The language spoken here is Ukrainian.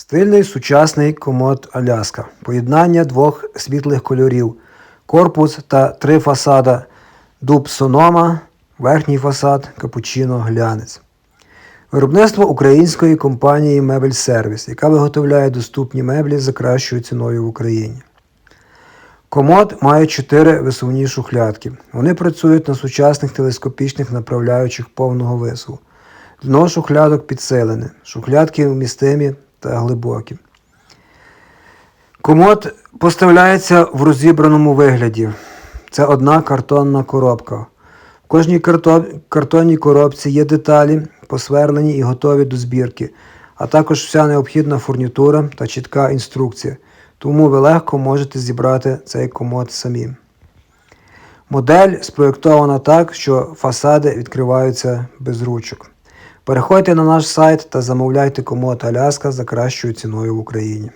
Стильний сучасний комод Аляска. Поєднання двох світлих кольорів. Корпус та три фасада. Дуб Сонома, верхній фасад Капучино Глянець. Виробництво української компанії Мебель Сервіс, яка виготовляє доступні меблі за кращою ціною в Україні. Комод має чотири висувні шухлядки. Вони працюють на сучасних телескопічних направляючих повного висуву. Дно шухлядок підсилене, шухлядки вмістимі та глибокі. Комод поставляється в розібраному вигляді. Це одна картонна коробка. В кожній карто- картонній коробці є деталі, посверлені і готові до збірки, а також вся необхідна фурнітура та чітка інструкція. Тому ви легко можете зібрати цей комод самі. Модель спроєктована так, що фасади відкриваються без ручок. Переходьте на наш сайт та замовляйте комод Аляска за кращою ціною в Україні.